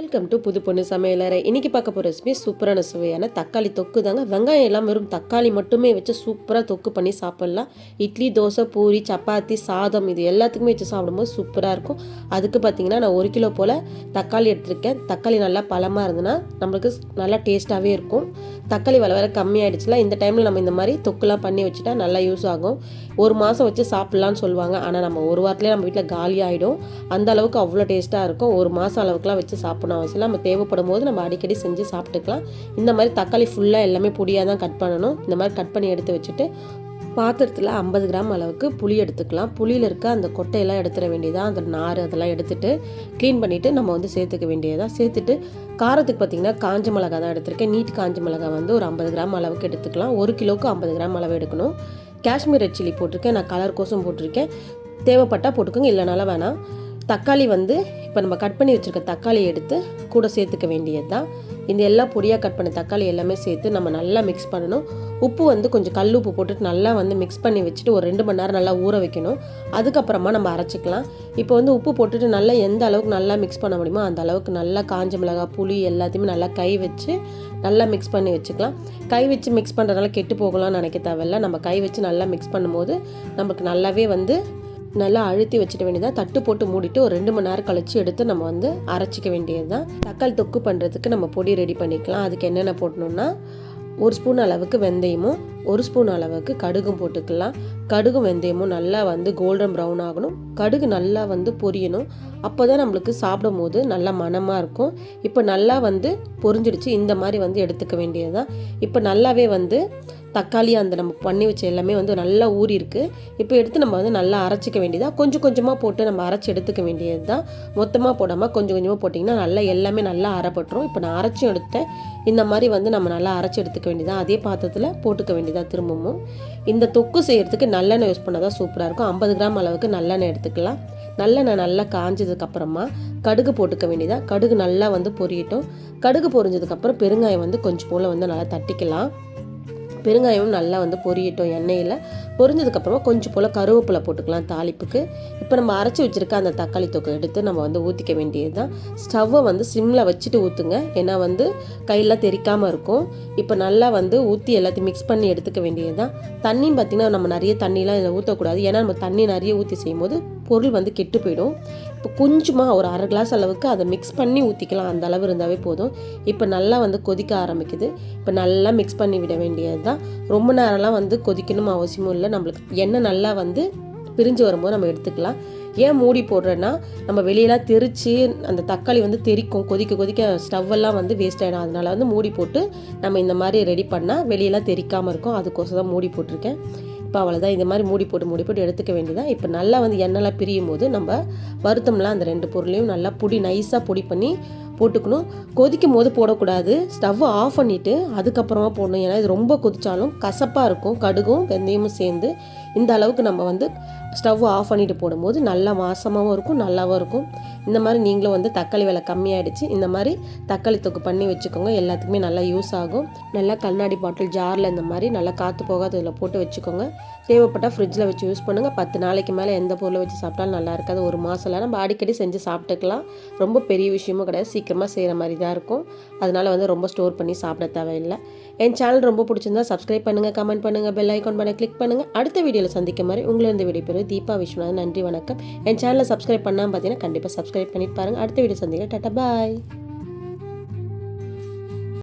Welcome to புது பொண்ணு சமையலறை. இன்றைக்கி பார்க்க போகிற ரெசிபி சூப்பரான சுவையான தக்காளி தொக்கு தாங்க. வெங்காயம் எல்லாம் வெறும் தக்காளி மட்டுமே வச்சு சூப்பராக தொக்கு பண்ணி சாப்பிட்லாம். இட்லி தோசை பூரி சப்பாத்தி சாதம் இது எல்லாத்துக்குமே வச்சு சாப்பிடும்போது சூப்பராக இருக்கும். அதுக்கு பார்த்தீங்கன்னா நான் ஒரு கிலோ போல் தக்காளி எடுத்திருக்கேன். தக்காளி நல்லா பழமாக இருந்ததுன்னா நம்மளுக்கு நல்லா டேஸ்ட்டாகவே இருக்கும். தக்காளி விலை வேறு கம்மியாயிடுச்சுல இந்த டைமில் நம்ம இந்த மாதிரி தொக்குலாம் பண்ணி வச்சுட்டா நல்லா யூஸ் ஆகும். ஒரு மாதம் வச்சு சாப்பிட்லான்னு சொல்லுவாங்க ஆனால் நம்ம ஒரு வாரத்துலேயே நம்ம வீட்டில் காலி ஆகிடும் அந்த அளவுக்கு அவ்வளோ டேஸ்ட்டாக இருக்கும். ஒரு மாதம் அளவுக்குலாம் வச்சு சாப்பிடணும் அவசியம் இல்லை. நம்ம தேவைப்படும் போது நம்ம அடிக்கடி செஞ்சு சாப்பிட்டுக்கலாம். இந்த மாதிரி தக்காளி ஃபுல்லாக எல்லாமே பொடியாக தான் கட் பண்ணணும். இந்த மாதிரி கட் பண்ணி எடுத்து வச்சுட்டு பாத்திரத்தில் ஐம்பது கிராம் அளவுக்கு புளி எடுத்துக்கலாம். புளியில் இருக்க அந்த கொட்டையெல்லாம் எடுத்துட வேண்டியதாக அந்த நார் அதெல்லாம் எடுத்துட்டு க்ளீன் பண்ணிவிட்டு நம்ம வந்து சேர்த்துக்க வேண்டியதாக சேர்த்துட்டு காரத்துக்கு பார்த்திங்கன்னா காஞ்ச மிளகா தான் எடுத்திருக்கேன். நீட் காஞ்ச மிளகா வந்து ஒரு ஐம்பது கிராம் அளவுக்கு எடுத்துக்கலாம். ஒரு கிலோவுக்கு ஐம்பது கிராம் அளவு எடுக்கணும். காஷ்மீர் ரெட் சில்லி போட்டிருக்கேன். நான் கலர் கோசம் போட்டிருக்கேன். தேவைப்பட்டால் போட்டுக்கோங்க. இல்லைனாலும் வேணாம். தக்காளி வந்து இப்போ நம்ம கட் பண்ணி வச்சுருக்க தக்காளியை எடுத்து கூட சேர்த்துக்க வேண்டியது தான் இந்த எல்லா பொடியாக கட் பண்ண தக்காளி எல்லாமே சேர்த்து நம்ம நல்லா மிக்ஸ் பண்ணணும். உப்பு வந்து கொஞ்சம் கல் உப்பு போட்டுட்டு நல்லா வந்து மிக்ஸ் பண்ணி வச்சுட்டு ஒரு ரெண்டு மணி நேரம் நல்லா ஊற வைக்கணும். அதுக்கப்புறமா நம்ம அரைச்சிக்கலாம். இப்போ வந்து உப்பு போட்டுட்டு நல்லா எந்த அளவுக்கு நல்லா மிக்ஸ் பண்ண முடியுமோ அந்த அளவுக்கு நல்லா காஞ்ச மிளகாய் புளி எல்லாத்தையுமே நல்லா கை வச்சு நல்லா மிக்ஸ் பண்ணி வச்சுக்கலாம். கை வச்சு மிக்ஸ் பண்ணுறதுனால கெட்டு போகலாம்னு நினைக்க தேவையில்ல. நம்ம கை வச்சு நல்லா மிக்ஸ் பண்ணும்போது நமக்கு நல்லாவே வந்து நல்லா அழுத்தி வச்சுட்டு வேண்டியதாக தட்டு போட்டு மூடிட்டு ஒரு ரெண்டு மணி நேரம் கழிச்சு எடுத்து நம்ம வந்து அரைச்சிக்க வேண்டியது தான். தக்காளி தொக்கு பண்ணுறதுக்கு நம்ம பொடி ரெடி பண்ணிக்கலாம். அதுக்கு என்னென்ன போடணுன்னா ஒரு ஸ்பூன் அளவுக்கு வெந்தயமும் ஒரு ஸ்பூன் அளவுக்கு கடுகும் போட்டுக்கலாம். கடுகும் வெந்தயமும் நல்லா வந்து கோல்டன் ப்ரௌன் ஆகணும். கடுகு நல்லா வந்து பொரியணும். அப்போ தான் நம்மளுக்கு சாப்பிடும் போது நல்லா மணமாக இருக்கும். இப்போ நல்லா வந்து பொரிஞ்சிடுச்சு. இந்த மாதிரி வந்து எடுத்துக்க வேண்டியது இப்போ நல்லாவே வந்து தக்காளி அந்த நம்ம பண்ணி வச்ச எல்லாமே வந்து நல்லா ஊறியிருக்கு. இப்போ எடுத்து நம்ம வந்து நல்லா அரைச்சிக்க வேண்டியதாக கொஞ்சம் கொஞ்சமாக போட்டு நம்ம அரைச்சி எடுத்துக்க வேண்டியது தான் மொத்தமாக போடாமல் கொஞ்சம் கொஞ்சமாக போட்டிங்கன்னா நல்லா எல்லாமே நல்லா அரைப்பட்டுரும். இப்போ நான் அரைச்சும் எடுத்தேன். இந்த மாதிரி வந்து நம்ம நல்லா அரைச்சி எடுத்துக்க வேண்டியதான் அதே பாத்திரத்தில் போட்டுக்க வேண்டியது திரும்பவும். இந்த தொக்கு செய்யறதுக்கு நல்லெண்ணெய் யூஸ் பண்ணால் தான் சூப்பராக இருக்கும். ஐம்பது கிராம் அளவுக்கு நல்லெண்ணெய் எடுத்துக்கலாம். நல்லெண்ணெய் நல்லா காஞ்சதுக்கப்புறமா கடுகு போட்டுக்க வேண்டியதாக கடுகு நல்லா வந்து பொரியட்டும். கடுகு பொரிஞ்சதுக்கப்புறம் பெருங்காயம் வந்து கொஞ்சம் போல் வந்து நல்லா தட்டிக்கலாம். பெருங்காயமும் நல்லா வந்து பொரியட்டும் எண்ணெயில். பொரிஞ்சதுக்கப்புறமா கொஞ்சம் போல் கருவேப்பிலை போட்டுக்கலாம் தாளிப்புக்கு. இப்போ நம்ம அரைச்சி வச்சுருக்க அந்த தக்காளி தொக்கை எடுத்து நம்ம வந்து ஊற்றிக்க வேண்டியது தான் ஸ்டவ்வை வந்து சிம்மில் வச்சுட்டு ஊற்றுங்க ஏன்னா வந்து கையெல்லாம் தெரிக்காமல் இருக்கும். இப்போ நல்லா வந்து ஊற்றி எல்லாத்தையும் மிக்ஸ் பண்ணி எடுத்துக்க வேண்டியது தான் தண்ணியும் பார்த்திங்கன்னா நம்ம நிறைய தண்ணியெலாம் இதில் ஊற்றக்கூடாது ஏன்னா நம்ம தண்ணி நிறைய ஊற்றி செய்யும்போது பொருள் வந்து கெட்டு போயிடும். இப்போ கொஞ்சமாக ஒரு அரை கிளாஸ் அளவுக்கு அதை மிக்ஸ் பண்ணி ஊற்றிக்கலாம் அந்த அளவு இருந்தாவே போதும். இப்போ நல்லா வந்து கொதிக்க ஆரம்பிக்குது. இப்போ நல்லா மிக்ஸ் பண்ணி விட வேண்டியது தான் ரொம்ப நேரம்லாம் வந்து கொதிக்கணும் அவசியமும் இல்லை. நம்மளுக்கு எண்ணெய் நல்லா வந்து பிரிஞ்சு வரும்போது நம்ம எடுத்துக்கலாம். ஏன் மூடி போடுறேன்னா நம்ம வெளியெல்லாம் தெரித்து அந்த தக்காளி வந்து தெறிக்கும் கொதிக்க கொதிக்க ஸ்டவ்வெல்லாம் வந்து வேஸ்ட் ஆகிடும் அதனால வந்து மூடி போட்டு நம்ம இந்த மாதிரி ரெடி பண்ணால் வெளியெல்லாம் தெரிக்காமல் இருக்கும். அதுக்கோசம் தான் மூடி போட்டிருக்கேன். இப்போ அவ்வளோதான் இந்த மாதிரி மூடி போட்டு மூடி போட்டு எடுத்துக்க வேண்டியதான் இப்போ நல்லா வந்து எண்ணெய்லாம் பிரியும் போது நம்ம வருத்தம்லாம் அந்த ரெண்டு பொருளையும் நல்லா பொடி நைஸாக பொடி பண்ணி போட்டுக்கணும். கொதிக்கும் போது போடக்கூடாது. ஸ்டவ் ஆஃப் பண்ணிவிட்டு அதுக்கப்புறமா போடணும். ஏன்னா இது ரொம்ப கொதித்தாலும் கசப்பாக இருக்கும். கடுகும் வெந்தயமும் சேர்ந்து இந்த அளவுக்கு நம்ம வந்து ஸ்டவ் ஆஃப் பண்ணிட்டு போடும்போது நல்லா வாசமாகவும் இருக்கும் நல்லாவும் இருக்கும். இந்த மாதிரி நீங்களும் வந்து தக்காளி விலை கம்மியாயிடுச்சு. இந்த மாதிரி தக்காளி தொக்கு பண்ணி வச்சுக்கோங்க. எல்லாத்துக்குமே நல்லா யூஸ் ஆகும். நல்லா கண்ணாடி பாட்டில் ஜாரில் இந்த மாதிரி நல்லா காற்று போகாத. இதில் போட்டு வச்சுக்கோங்க. தேவைப்பட்டால் ஃப்ரிட்ஜில் வச்சு யூஸ் பண்ணுங்கள் பத்து நாளைக்கு மேலே எந்த பொருளை வச்சு சாப்பிட்டாலும் நல்லா இருக்காது. ஒரு மாதம்லாம் நம்ம அடிக்கடி செஞ்சு சாப்பிட்டுக்கலாம். ரொம்ப பெரிய விஷயமும் கிடையாது. சீக்கிரமாக செய்கிற மாதிரி தான் இருக்கும். அதனால் வந்து ரொம்ப ஸ்டோர் பண்ணி சாப்பிட தேவையில்லை. என் சேனல் ரொம்ப பிடிச்சிருந்தா சப்ஸ்கிரைப் பண்ணுங்கள் கமெண்ட் பண்ணுங்கள் பெல் ஐக்கான் பண்ண கிளிக் பண்ணுங்கள் அடுத்த வீடியோவில் சந்திக்க மாதிரி உங்களை இந்த வீடியோ தீபா விஸ்வநாதன். நன்றி வணக்கம். என் சேனலை சப்ஸ்கிரைப் பண்ணாமல் பார்த்தீங்கன்னா கண்டிப்பாக சப்ஸ்கிரைப் பண்ணிட்டு பாருங்கள் அடுத்த வீடியோ சந்திக்க டாட்டா பாய்